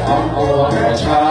of our child.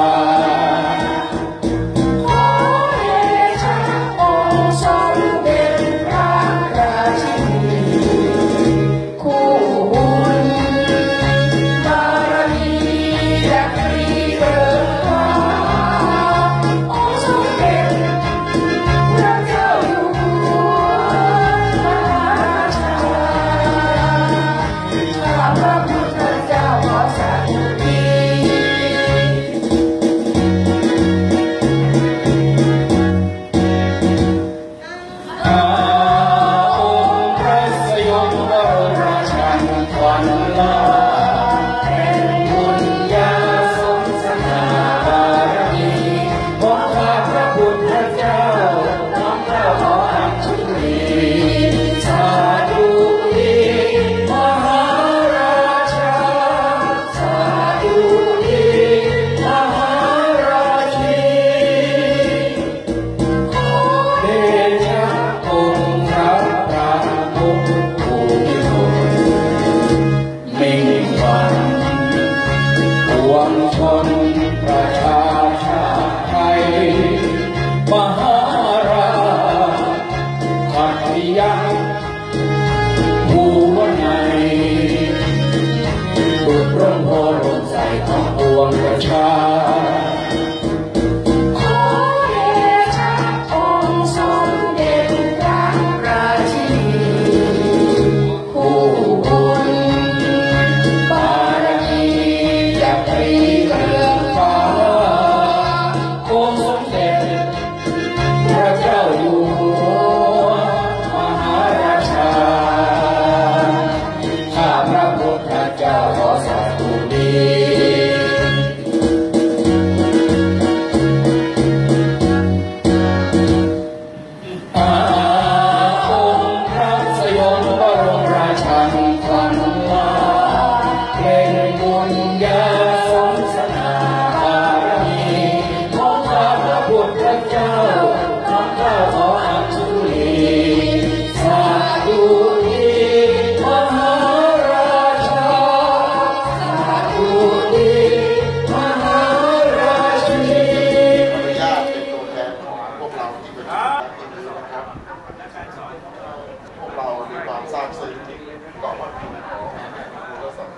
time.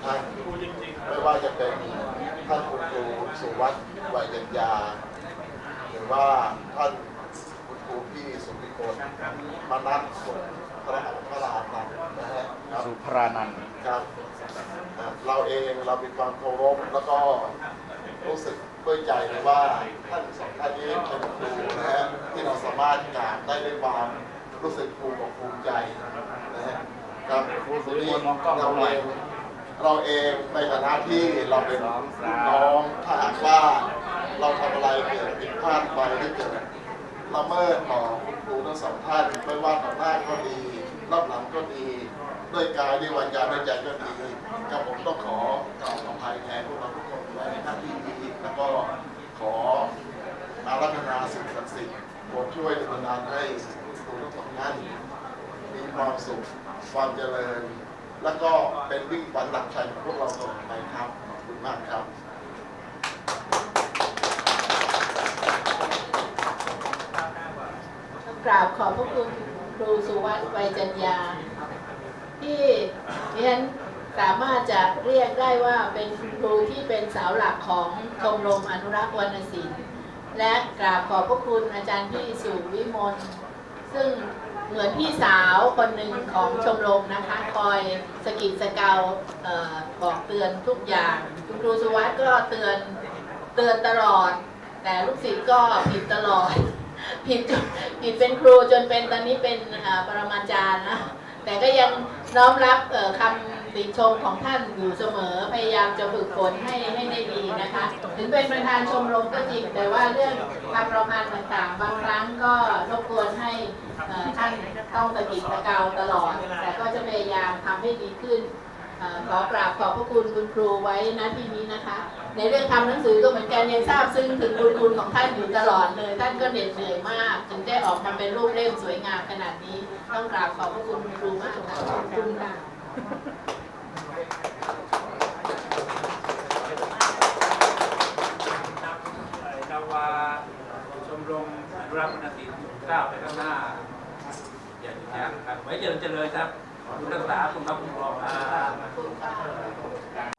ทั้งสองท่านไม่ว่าจะเป็นท่านคุณครูสุวัสดิ์วัยยัญญาหรือว่าท่านคุณครูพี่สุวิโกลมานัทสุพระหัตถ์พระรานันท์นะฮะครับสุพรานันท์ครับอะเราเองเรามีความเคารพแล้วก็รู้สึกด้วยใจเลยว่าท่านสองท่านนี้เป็นครูนะฮะที่เราสามารถกราบได้ด้วยความรู้สึกภูมิอกภูมิใจนะฮะครับทีนี้เราเอง เราเองในฐานะที่เราเป็นน้องถ้าหากว่าเราทำอะไรเกิดผิดพลาดไปหรือเกิดละเมิดต่อคุณครูทั้งสองท่านไม่ว่าต่อหน้าก็ดีรอบหลังก็ดีด้วยกายด้วยวาจาด้วยใจก็ดีกับผมต้องขอกล่าวอภัยแทนพวกเราทุกคนไว้ในหน้าที่นี้แล้วก็ขออารัธนาสิ่งศักดิ์สิทธิ์โปรดช่วยดลบันดาลให้ครูทั้งสองท่านมีความสุขความเจริญ แล้วก็เป็นวิ่งฝันหลักชัยของพวกเราตลอดไปครับขอบคุณมากครับกราบขอบพระคุณครูสุวัสดิ์ไวยจัญญา ที่ดิฉันสามารถจะเรียกได้ว่าเป็นครูที่เป็นเสาหลักของชมรมอนุรักษ์วรรณศิลป์และกราบขอบพระคุณอาจารย์พี่สุวิมลซึ่ง เหมือนพี่สาวคนหนึ่งของชมรมนะคะ คอยสกิดสเกาเออบอกเตือนทุกอย่าง คุณครูสุวัสด์ก็เตือนเตือนตลอด แต่ลูกศิษย์ก็ผิดตลอด ผิดจนผิดเป็นครูจนเป็นตอนนี้เป็นปรมาจารย์นะแต่ก็ยังน้อมรับคำติชมของท่านอยู่เสมอพยายามจะฝึกฝนให้ให้ได้ดีนะคะ ถึงเป็นประธานชมรมก็จริง แต่ว่าเรื่องความประพันธ์ต่างๆ บางครั้งก็รบกวนให้ท่านต้องตะกิดตะเกาตลอด แต่ก็จะพยายามทำให้ดีขึ้นอขอกราบขอบพระคุณคุณครูไว้ณที่นี้นะคะ ในเรื่องทำหนังสือก็เหมือนกันยังทราบซึ้งถึงบุญคุณของท่านอยู่ตลอดเลย ท่านก็เหน็ดเหนื่อยมากจึงได้ออกมาเป็นรูปเล่มสวยงามขนาดนี้ ต้องกราบขอบพระคุณคุณครูมากขอบคุณค่ะ นาวชมรมอนุรักษ์คุณศิป์นต้าหน้า อย่าหยุย้งครัไว้เจริญเจริญครับคุณรักษาคุณครัคุณรองครับ